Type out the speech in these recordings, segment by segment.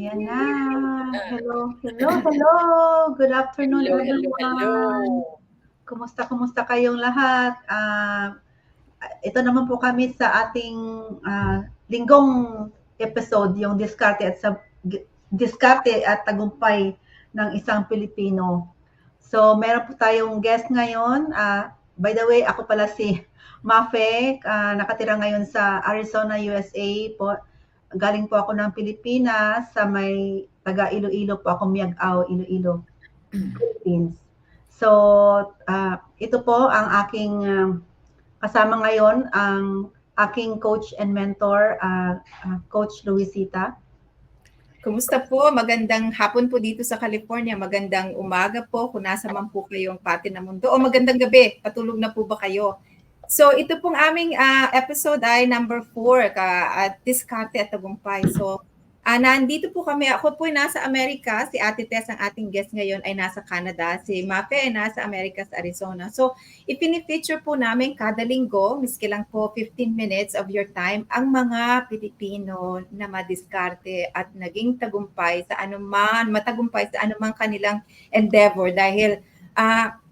Ayan na. Hello, hello, hello. Good afternoon, Hello, hello, everyone. hello. Kumusta, kumusta kayong lahat? Ah, ito naman po kami sa ating ah, linggong episode, yung diskarte at sa diskarte at tagumpay ng isang Pilipino. So, meron po tayong guest ngayon. Ah, by the way, ako pala si Mafe, ah, nakatira ngayon sa Arizona, USA po. Galing po ako ng Pilipinas sa may taga Iloilo po ako, Miagao, Iloilo, Philippines. So, ah, ito po ang aking ah, kasama ngayon, ang aking coach and mentor, ah, ah, Coach Luisita. Kumusta po? Magandang hapon po dito sa California. Magandang umaga po kung nasa man po kayong pati ng mundo. O magandang gabi. Patulog na po ba kayo? So ito pong aming ah, episode ay number 4, ka, at Diskarte at Tagumpay. So ah, nandito po kami. Ako po ay nasa Amerika. Si Ate Tess, ang ating guest ngayon, ay nasa Canada. Si Mafe ay nasa Amerika sa Arizona. So ipinifeature po namin kada linggo, miski lang po 15 minutes of your time, ang mga Pilipino na madiskarte at naging tagumpay sa anuman, matagumpay sa anumang kanilang endeavor dahil ah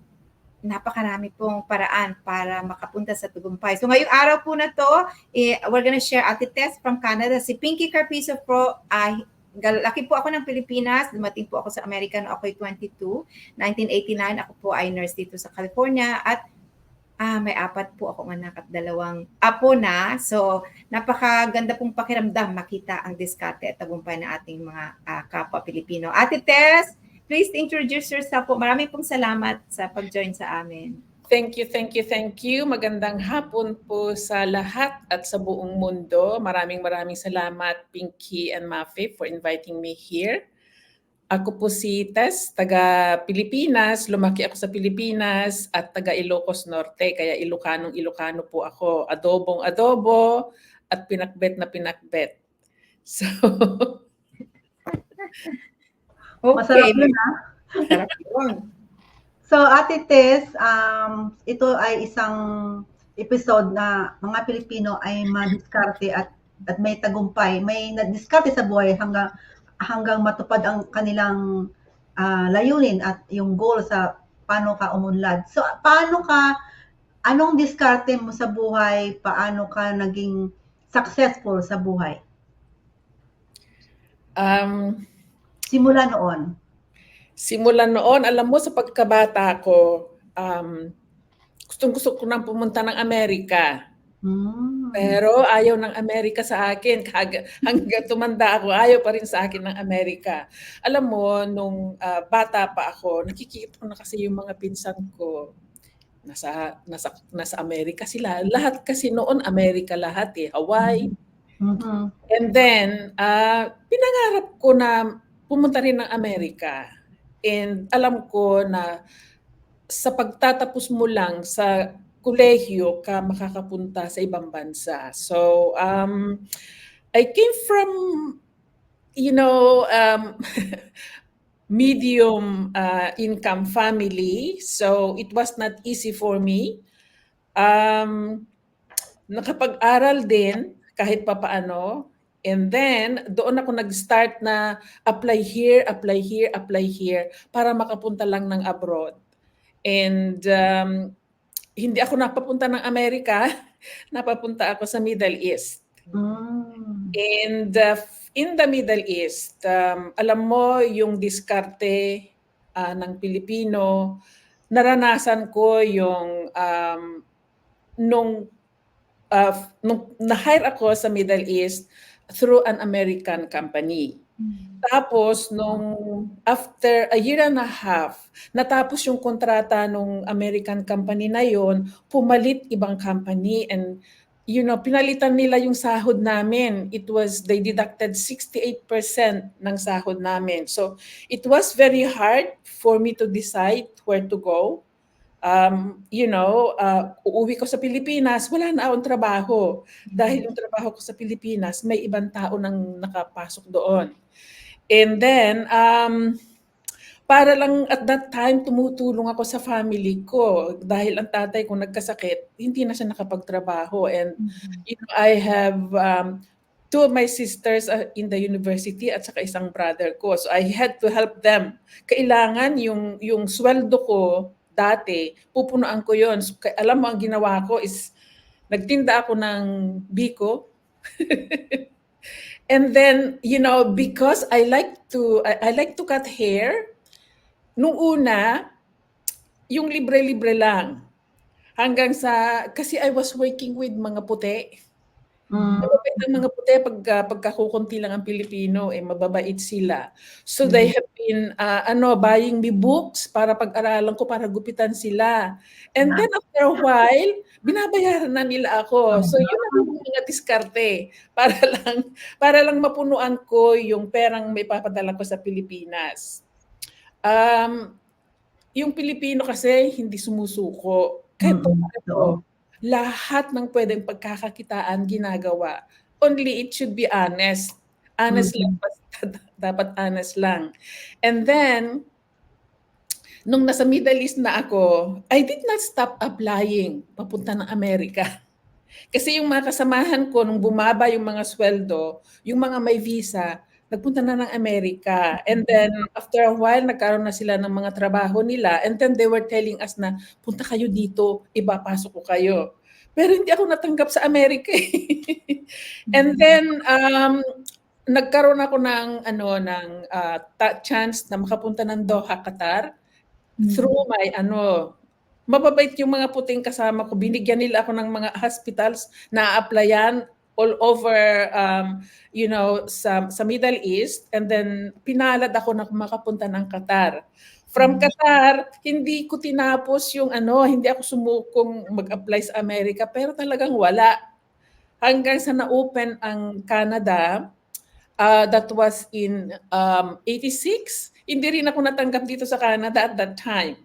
napakarami pong paraan para makapunta sa tagumpay. So ngayong araw po na to, eh, we're gonna share Ate Tess from Canada. Si Pinky Carpizo po ay Laki po ako ng Pilipinas, dumating po ako sa Amerika noong ako'y 22, 1989. Ako po ay nurse dito sa California at ah, may apat po ako anak at dalawang apo na. So, napakaganda pong pakiramdam makita ang diskarte at tagumpay ng ating mga ah, kapwa Pilipino. Ate Tess, please introduce yourself po. Maraming pong salamat sa pag-join sa amin. Thank you, thank you, thank you. Magandang hapon po sa lahat at sa buong mundo. Maraming maraming salamat Pinky and Mafe for inviting me here. Ako po si Tess, taga Pilipinas. Lumaki ako sa Pilipinas at taga Ilocos Norte. Kaya Ilocanong Ilocano po ako. Adobong adobo at pinakbet na pinakbet. So, Masarap yun, ha? Yun. So, Ate Tess, um, ito ay isang episode na mga Pilipino ay madiskarte at at may tagumpay, may nadiskarte sa buhay hanggang hanggang matupad ang kanilang ah, layunin at yung goal sa paano ka umunlad. So, paano ka anong diskarte mo sa buhay? Paano ka naging successful sa buhay? um, Simula noon. Simula noon, alam mo sa pagkabata ko, um, gustong gusto ko nang pumunta ng Amerika. Hmm. Pero ayaw ng Amerika sa akin. Hanggang tumanda ako, ayaw pa rin sa akin ng Amerika. Alam mo, nung ah, bata pa ako, nakikita ko na kasi yung mga pinsan ko. Nasa, nasa, nasa Amerika sila. Lahat kasi noon, Amerika lahat eh. Hawaii. Mhm. And then, ah, pinangarap ko na pumunta rin ng Amerika. And alam ko na sa pagtatapos mo lang sa kolehiyo ka makakapunta sa ibang bansa. So, um, I came from, you know, um, medium uh, income family. So, it was not easy for me. Um, nakapag-aral din kahit papaano. And then, doon ako nag-start na apply here, apply here, apply here para makapunta lang ng abroad. And um, hindi ako napapunta ng Amerika, napapunta ako sa Middle East. Mm. And uh, in the Middle East, um, alam mo yung diskarte uh, ng Pilipino, naranasan ko yung um, nung uh, nung na-hire ako sa Middle East through an American company. Tapos, nung after a year and a half, natapos yung kontrata nung American company na yon, pumalit ibang company and you know, pinalitan nila yung sahod namin. It was, they deducted 68% ng sahod namin. So, it was very hard for me to decide where to go. Um, you know, uh, uuwi ko sa Pilipinas, wala na akong trabaho. Dahil yung trabaho ko sa Pilipinas, may ibang tao nang nakapasok doon. And then, um, para lang at that time, tumutulong ako sa family ko. Dahil ang tatay ko nagkasakit, hindi na siya nakapagtrabaho. And, you know, I have um, two of my sisters are in the university at saka isang brother ko. So I had to help them. Kailangan yung yung sweldo ko dati, pupunuan ko 'yon. So, alam mo ang ginawa ko is nagtinda ako ng biko. And then, you know, because I like to I, I like to cut hair, nung una, yung libre-libre lang. Hanggang sa, kasi I was working with mga puti. Mm. Mababait ang mga puti pag uh, pagkakukunti lang ang Pilipino, eh mababait sila. So they have been uh, ano buying me books para pag-aralan ko para gupitan sila. And then after a while, binabayaran na nila ako. So yun ang mga diskarte para lang para lang mapunuan ko yung perang may papadala ko sa Pilipinas. Um, yung Pilipino kasi hindi sumusuko. Kahit Mm, totoo. Lahat ng pwedeng pagkakakitaan ginagawa. Only it should be honest. Honest Mhm. lang. Basta dapat honest lang. And then, nung nasa Middle East na ako, I did not stop applying papunta ng Amerika. Kasi yung mga kasamahan ko, nung bumaba yung mga sweldo, yung mga may visa, nagpunta na ng Amerika. And then, after a while, nagkaroon na sila ng mga trabaho nila. And then they were telling us na, punta kayo dito, ibapasok ko kayo. Pero hindi ako natanggap sa Amerika. eh. And then, um, nagkaroon ako ng ano ng uh, chance na makapunta ng Doha, Qatar through my ano mababait yung mga puting kasama ko binigyan nila ako ng mga hospitals na applyan all over um, you know sa sa Middle East. And then pinalad ako na makapunta ng Qatar. From Qatar hindi ko tinapos yung ano hindi ako sumukong mag-apply sa Amerika pero talagang wala. Hanggang sa na-open ang Canada uh, that was in um, 86 hindi rin ako natanggap dito sa Canada at that time.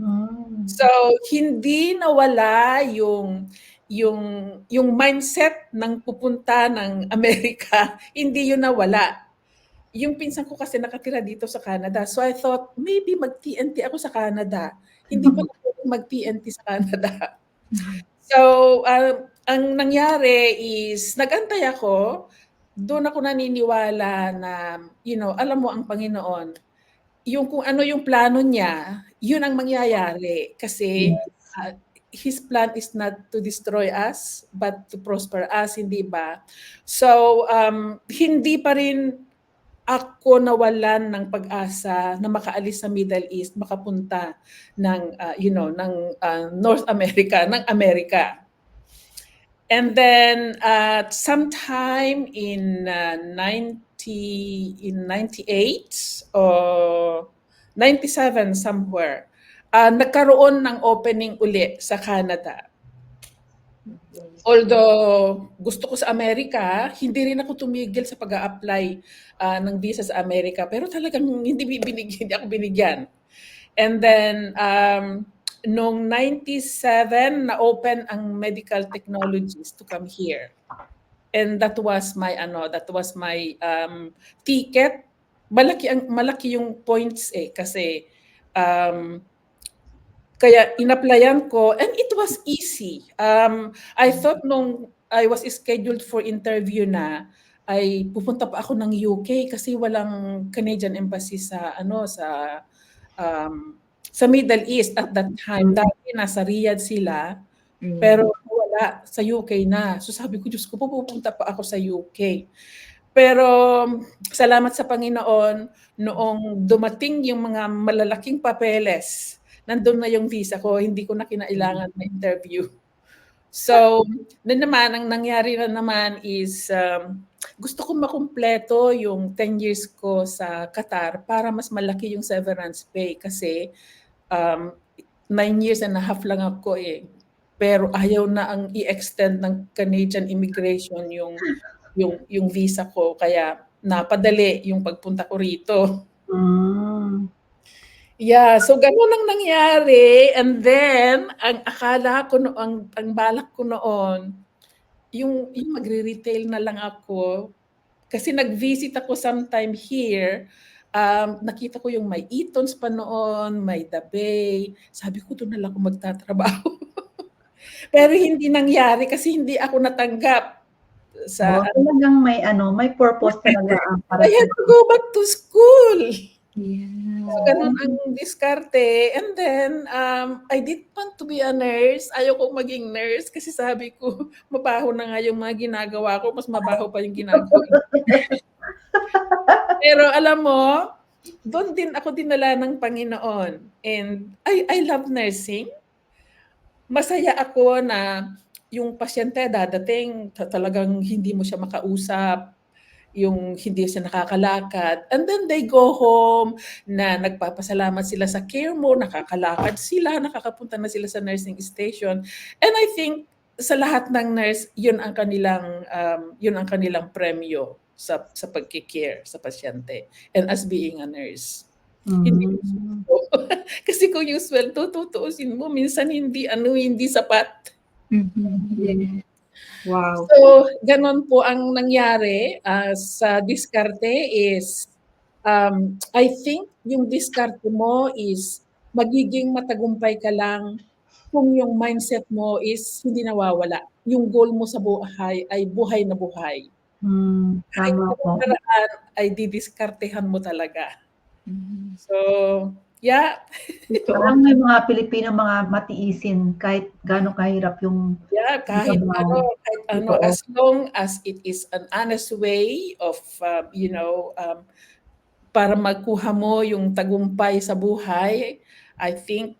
Mm. So hindi nawala yung yung yung mindset ng pupunta ng Amerika, hindi yun nawala. Yung pinsan ko kasi nakatira dito sa Canada. So I thought maybe mag-TNT ako sa Canada. Hindi pa ako mag-TNT sa Canada. So uh, ang nangyari is nagantay ako, doon ako naniniwala na you know, alam mo ang Panginoon, yung kung ano yung plano niya, yun ang mangyayari kasi uh, his plan is not to destroy us but to prosper us, hindi ba? So um, hindi pa rin ako nawalan ng pag-asa na makaalis sa Middle East, makapunta ng uh, you know, ng uh, North America, ng Amerika. And then uh, sometime in uh, 90 in 98 or 97 somewhere, uh, nagkaroon ng opening uli sa Canada. Although gusto ko sa Amerika, hindi rin ako tumigil sa pag apply uh, ng visa sa Amerika. Pero talagang hindi, binig, hindi ako binigyan. And then, um, noong 97, na-open ang medical technologies to come here. And that was my ano, that was my um, ticket. Malaki ang malaki yung points eh kasi um, kaya inapplyan ko and it was easy. Um, I thought nung I was scheduled for interview na ay pupunta pa ako ng UK kasi walang Canadian embassy sa ano sa um, sa Middle East at that time. Dati nasa Riyadh sila pero wala sa UK na. So sabi ko, Diyos ko, pupunta pa ako sa UK. Pero salamat sa Panginoon, noong dumating yung mga malalaking papeles, nandun na yung visa ko, hindi ko na kinailangan na interview. So, na naman, ang nangyari na naman is, um, gusto ko makumpleto yung 10 years ko sa Qatar para mas malaki yung severance pay kasi um, 9 years and a half lang ako eh pero ayaw na ang i-extend ng Canadian immigration yung yung yung visa ko kaya napadali yung pagpunta ko rito. Mm. Yeah, so ganun ang nangyari and then ang akala ko no ang, ang balak ko noon yung yung magre-retail na lang ako kasi nag-visit ako sometime here um, nakita ko yung may Eaton's pa noon, may The Bay. Sabi ko doon na lang ako magtatrabaho. Pero hindi nangyari kasi hindi ako natanggap sa Oo, talagang may ano, may purpose talaga ang para I had to go back to school. Yeah. So, ganun ang diskarte. And then, um, I did want to be a nurse. Ayaw kong maging nurse kasi sabi ko, mabaho na nga yung mga ginagawa ko. Mas mabaho pa yung ginagawa ko. Pero alam mo, doon din ako dinala ng Panginoon. And I, I love nursing. Masaya ako na yung pasyente dadating, ta- talagang hindi mo siya makausap, yung hindi siya nakakalakad. And then they go home na nagpapasalamat sila sa care mo, nakakalakad sila, nakakapunta na sila sa nursing station. And I think sa lahat ng nurse, yun ang kanilang um, yun ang kanilang premyo sa sa pagki-care sa pasyente and as being a nurse. Hindi Mm. Kasi kung yung sweldo tutuusin mo, minsan hindi ano hindi sapat. Mhm. Yeah. Wow. So, ganon po ang nangyari ah, sa diskarte is um, I think yung diskarte mo is magiging matagumpay ka lang kung yung mindset mo is hindi nawawala. Yung goal mo sa buhay ay buhay na buhay. Mm, Kahit tama anong po. paraan ay didiskartehan mo talaga. Mhm. So, yeah, Parang may mga Pilipino mga matiisin kahit gaano kahirap yung Yeah, kahit Trabaho. ano, kahit ano, as long as it is an honest way of, um, you know, um, para magkuha mo yung tagumpay sa buhay, I think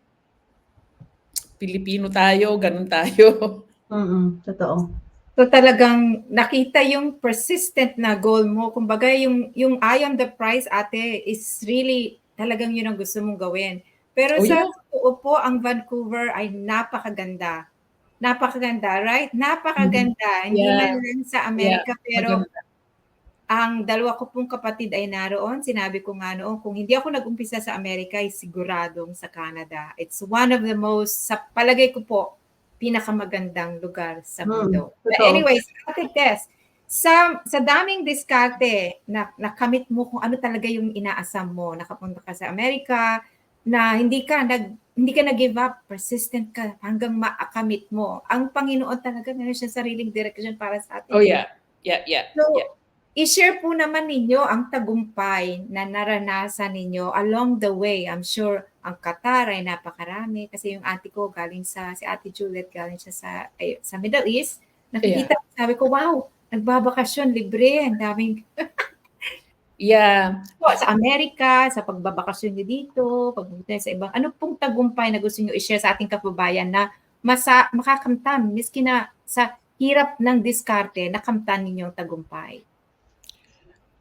Pilipino tayo, ganun tayo. mm totoo. So talagang nakita yung persistent na goal mo. Kumbaga yung yung I am the prize ate is really talagang yun ang gusto mong gawin. Pero Oh, sa yeah. totoo po ang Vancouver ay napakaganda. Napakaganda, right? Napakaganda. Hindi Yeah. man lang sa Amerika pero Maganda. ang dalawa ko pong kapatid ay naroon. Sinabi ko nga noon, kung hindi ako nag-umpisa sa Amerika, ay siguradong sa Canada. It's one of the most, sa palagay ko po, pinakamagandang lugar sa Hmm, mundo. But totoo. anyways, Ate Tess, sa, sa daming diskarte na nakamit mo kung ano talaga yung inaasam mo, nakapunta ka sa Amerika, na hindi ka nag hindi ka nag-give up, persistent ka hanggang maakamit mo. Ang Panginoon talaga meron siya sariling direction para sa atin. Oh yeah, yeah, yeah. So, yeah. i-share po naman ninyo ang tagumpay na naranasan ninyo along the way. I'm sure ang Qatar ay napakarami kasi yung ate ko galing sa, si ate Juliet galing siya sa, ay, sa Middle East. Nakikita, sabi ko, wow, nagbabakasyon, libre, ang daming Yeah. po, sa Amerika, sa pagbabakasyon nyo dito, pagpunta sa ibang, ano pong tagumpay na gusto nyo i-share sa ating kababayan na masa, makakamtan, miski na sa hirap ng diskarte, nakamtan ninyo ang tagumpay.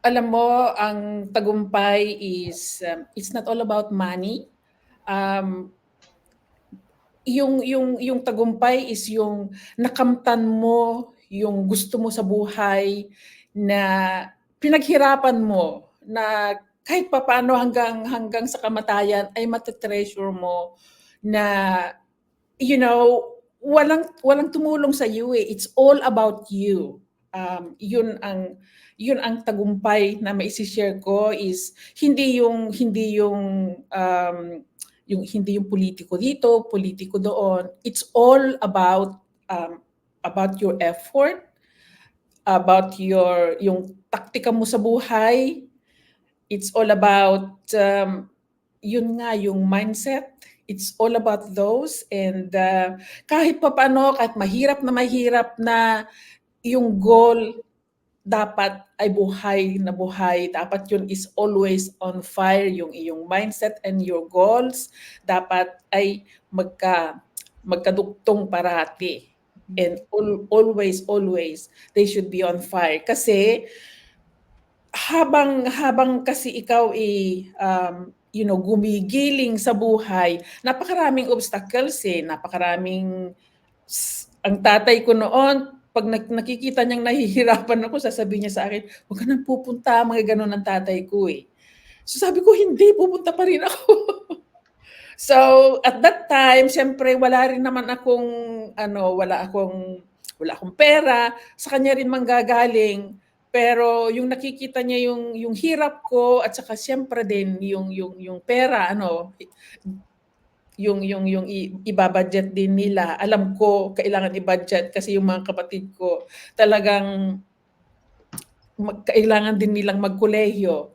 alam mo, ang tagumpay is, um, it's not all about money. Um, yung, yung, yung tagumpay is yung nakamtan mo, yung gusto mo sa buhay, na pinaghirapan mo, na kahit papaano hanggang, hanggang sa kamatayan ay matetreasure mo na, you know, walang, walang tumulong sa iyo eh. It's all about you. Um, yun ang yun ang tagumpay na maisi-share ko is hindi yung hindi yung um, yung hindi yung politiko dito, politiko doon. It's all about um, about your effort, about your yung taktika mo sa buhay. It's all about um, yun nga yung mindset. It's all about those and uh, kahit pa paano, kahit mahirap na mahirap na yung goal dapat ay buhay na buhay. Dapat yun is always on fire, yung iyong mindset and your goals. Dapat ay magka, magkaduktong parati. And al- always, always, they should be on fire. Kasi habang habang kasi ikaw i um, you know gumigiling sa buhay napakaraming obstacles eh. Napakaraming ang tatay ko noon pag nak- nakikita niyang nahihirapan ako sasabihin niya sa akin huwag ka nang pupunta mga ganun ang tatay ko eh. So sabi ko hindi pupunta pa rin ako so at that time syempre wala rin naman akong ano wala akong wala akong pera. Sa kanya rin manggagaling. Pero yung nakikita niya yung yung hirap ko at saka siyempre din yung yung yung pera ano yung yung yung ibabudget din nila. Alam ko kailangan i-budget kasi yung mga kapatid ko talagang mag, kailangan din nilang magkolehiyo.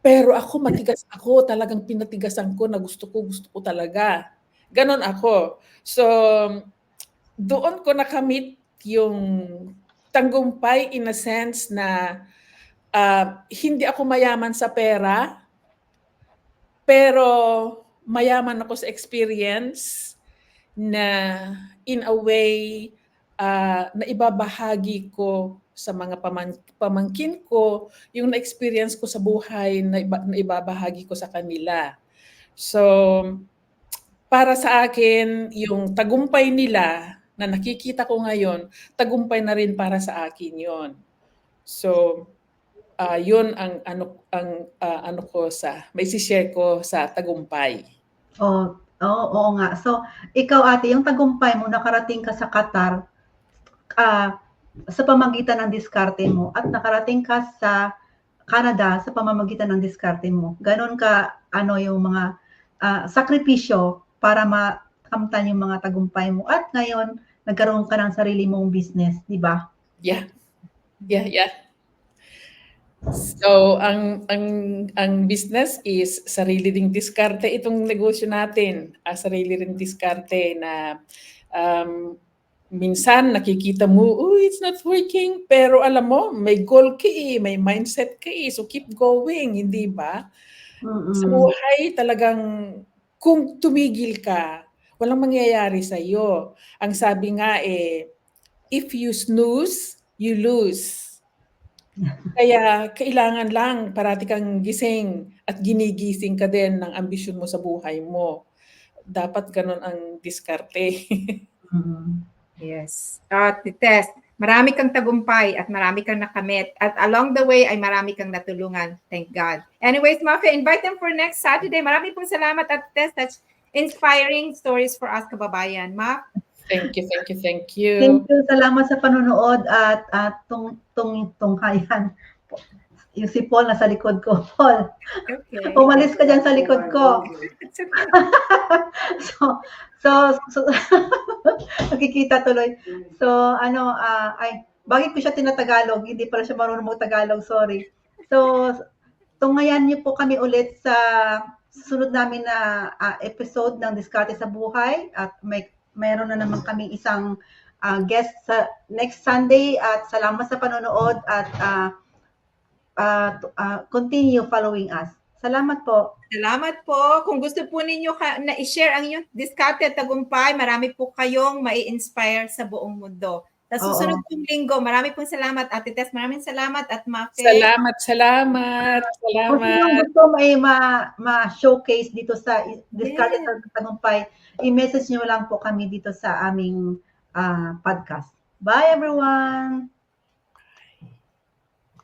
Pero ako matigas ako, talagang pinatigasan ko na gusto ko, gusto ko talaga. Ganon ako. So, doon ko nakamit yung tanggumpay in a sense na ah, hindi ako mayaman sa pera, pero mayaman ako sa experience na in a way ah, na ibabahagi ko sa mga paman- pamangkin ko yung na-experience ko sa buhay na, iba- na ibabahagi ko sa kanila. So, para sa akin, yung tagumpay nila na nakikita ko ngayon, tagumpay na rin para sa akin yon. So, ah yun ang ano ang ah, ano ko sa may share ko sa tagumpay. Oh, oo, oo nga. So, ikaw ate, yung tagumpay mo, nakarating ka sa Qatar, ah, sa pamamagitan ng diskarte mo at nakarating ka sa Canada sa pamamagitan ng diskarte mo. Ganon ka, ano, yung mga ah, sakripisyo para makamtan yung mga tagumpay mo. At ngayon, nagkaroon ka ng sarili mong business, di ba? Yeah. Yeah, yeah. So, ang ang ang business is sarili ding diskarte itong negosyo natin. Ah, sarili ring diskarte na um, minsan nakikita mo, oh, it's not working. Pero alam mo, may goal ka eh, may mindset ka eh. So keep going, hindi ba? Mm-mm. Sa buhay talagang kung tumigil ka, walang mangyayari sa iyo. Ang sabi nga eh, if you snooze, you lose. Kaya kailangan lang parati kang gising at ginigising ka din ng ambisyon mo sa buhay mo. Dapat ganun ang diskarte. Mm-mm. Yes. At test, marami kang tagumpay at marami kang nakamit. At along the way ay marami kang natulungan. Thank God. Anyways, Mafia, invite them for next Saturday. Marami pong salamat at test. That's inspiring stories for us kababayan. Ma, thank you, thank you, thank you. Thank you. Salamat sa panonood at at tung tung tunghayan. Yung si Paul nasa likod ko. Paul, okay. umalis ka dyan sa likod ko. So, so, so nakikita tuloy. So, ano, ah, ay, bakit ko siya tinatagalog? Hindi pala siya marunong mag-Tagalog, sorry. So, tunghayan niyo po kami ulit sa susunod namin na ah, episode ng Diskarte sa Buhay at may meron na naman kami isang ah, guest sa next Sunday at salamat sa panonood at ah, t- ah, continue following us. Salamat po. Salamat po. Kung gusto po ninyo ka, na i-share ang inyong diskarte at tagumpay, marami po kayong mai-inspire sa buong mundo. Sa susunod pong linggo, marami pong salamat, Ate Tess. Maraming salamat at Mafe. Salamat, salamat, Kung sino salamat. gusto may ma- ma-showcase dito sa Discarded Yes. sa Tagumpay, i-message nyo lang po kami dito sa aming ah, podcast. Bye everyone!